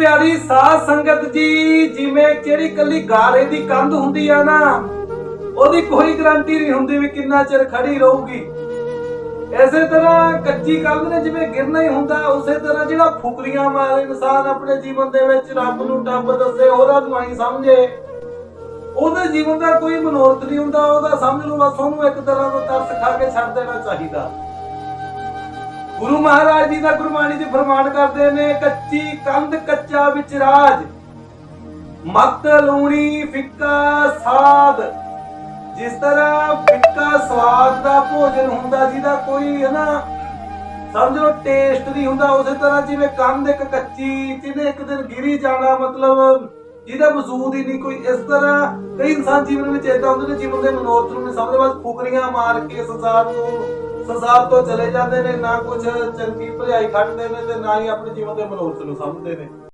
ਪਿਆਰੀ ਸਾਧ ਸੰਗਤ ਜੀ, ਜਿਵੇਂ ਕਿਹੜੀ ਕੱਲੀ ਗਾਰੇ ਦੀ ਕੰਧ ਹੁੰਦੀ ਆ ਨਾ, ਉਹਦੀ ਕੋਈ ਗਾਰੰਟੀ ਨਹੀਂ ਹੁੰਦੀ ਵੀ ਕਿੰਨਾ ਚਿਰ ਖੜੀ ਰਹੂਗੀ। ਐਸੇ ਤਰ੍ਹਾਂ ਕੱਚੀ ਕੰਧ ਨੇ ਜਿਵੇਂ ਗਿਰਨਾ ਹੀ ਹੁੰਦਾ, ਉਸੇ ਤਰ੍ਹਾਂ ਜਿਹੜਾ ਫੁਕਰੀਆਂ ਮਾਰੇ ਇਨਸਾਨ ਆਪਣੇ ਜੀਵਨ ਦੇ ਵਿੱਚ ਰੱਬ ਨੂੰ ਟੱਬ ਦੱਸੇ, ਉਹਦਾ ਦੁਆਈ ਸਮਝੇ। ਉਹਦੇ ਜੀਵਨ ਦਾ ਕੋਈ ਮਨੋਰਥ ਨਹੀਂ ਹੁੰਦਾ, ਉਹਦਾ ਸਮਝ ਲਓ ਬਸ ਉਹਨੂੰ ਇੱਕ ਤਰ੍ਹਾਂ ਦਾ ਤਰਸ ਖਾ ਕੇ ਛੱਡ ਦੇਣਾ ਚਾਹੀਦਾ। ਗੁਰੂ ਮਹਾਰਾਜ ਜੀ ਦਾ ਗੁਰਬਾਣੀ ਦੇ ਫਰਮਾਨ ਕਰਦੇ ਨੇ, ਕੱਚੀ ਕੰਧ ਕੱਚਾ ਵਿੱਚ ਰਾਜ। ਮਤ ਲੂਣੀ ਫਿੱਕਾ ਸਾਦ ਜਿਸ ਤਰ੍ਹਾਂ ਫਿੱਕਾ ਸਵਾਦ ਦਾ ਭੋਜਨ ਹੁੰਦਾ, ਜਿਹਦਾ ਕੋਈ ਹੈ ਨਾ ਸਮਝ ਲਓ ਟੇਸਟ ਨਹੀਂ ਹੁੰਦਾ, ਉਸੇ ਤਰ੍ਹਾਂ ਜਿਵੇਂ ਕੰਧ ਇੱਕ ਕੱਚੀ, ਜਿਹਨੇ ਇੱਕ ਦਿਨ ਗਿਰੀ ਜਾਣਾ, ਮਤਲਬ ਜਿਹਦਾ ਵਜੂਦ ਹੀ ਨਹੀਂ ਕੋਈ ਇਸ ਤਰ੍ਹਾਂ ਕਈ ਇਨਸਾਨ ਜੀਵਨ ਵਿੱਚ ਇਦਾਂ ਹੁੰਦੇ ਨੇ, ਜੀਵਨ ਦੇ ਮਨੋਰਥ ਨੂੰ ਨਹੀਂ ਸਮਝਦੇ ਬਸ ਫੁਕਰੀਆਂ ਮਾਰ ਕੇ ਸੰਸਾਰ ਤੋਂ ਸੰਸਾਰ ਤੋਂ ਚਲੇ ਜਾਂਦੇ ਨੇ, ਨਾ ਕੁਝ ਚੰਗੀ ਭਲਾਈ ਖੱਟਦੇ ਨੇ ਤੇ ਨਾ ਹੀ ਆਪਣੇ ਜੀਵਨ ਦੇ ਮਨੋਰਥ ਨੂੰ ਸਮਝਦੇ ਨੇ।